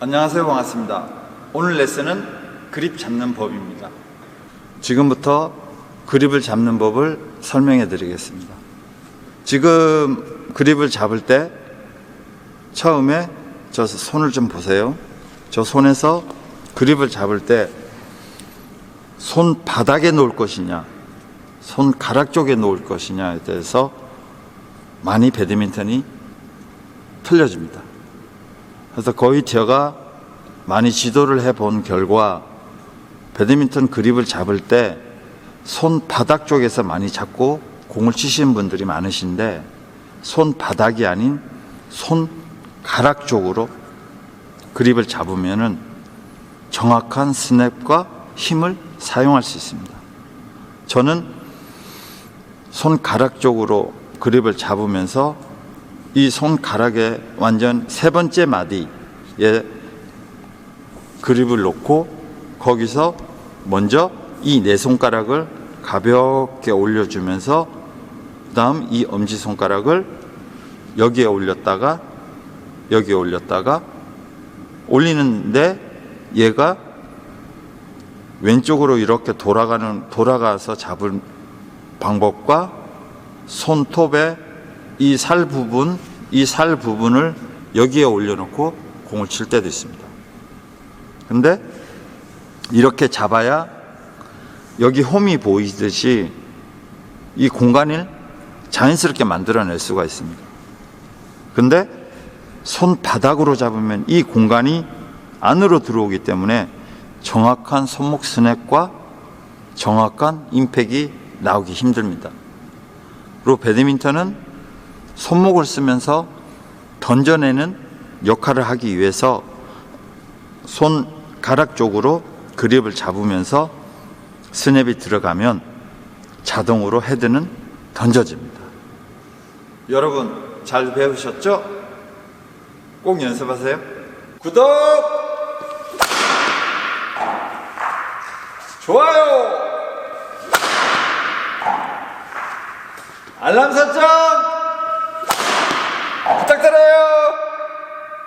안녕하세요. 반갑습니다. 오늘 레슨은 그립 잡는 법입니다. 지금부터 그립을 잡는 법을 설명해 드리겠습니다. 지금 그립을 잡을 때 처음에 저 손을 좀 보세요. 저 손에서 그립을 잡을 때 손 바닥에 놓을 것이냐, 손가락 쪽에 놓을 것이냐에 대해서 많이 배드민턴이 틀려집니다. 그래서 거의 제가 많이 지도를 해 본 결과 배드민턴 그립을 잡을 때 손바닥 쪽에서 많이 잡고 공을 치시는 분들이 많으신데 손바닥이 아닌 손가락 쪽으로 그립을 잡으면은 정확한 스냅과 힘을 사용할 수 있습니다. 저는 손가락 쪽으로 그립을 잡으면서 이 손가락에 완전 세 번째 마디에 그립을 놓고 거기서 먼저 이 네 손가락을 가볍게 올려주면서 그다음 이 엄지 손가락을 여기에 올렸다가 여기에 올렸다가 올리는데 얘가 왼쪽으로 이렇게 돌아가는 돌아가서 잡을 방법과 손톱에 이살 부분, 이 살 부분을 여기에 올려놓고 공을 칠 때도 있습니다. 근데 이렇게 잡아야 여기 홈이 보이듯이 이 공간을 자연스럽게 만들어낼 수가 있습니다. 근데 손바닥으로 잡으면 이 공간이 안으로 들어오기 때문에 정확한 손목 스냅과 정확한 임팩이 나오기 힘듭니다. 그리고 배드민턴은 손목을 쓰면서 던져내는 역할을 하기 위해서 손가락 쪽으로 그립을 잡으면서 스냅이 들어가면 자동으로 헤드는 던져집니다. 여러분 잘 배우셨죠? 꼭 연습하세요. 구독! 좋아요! 알람 설정! 부탁드려요!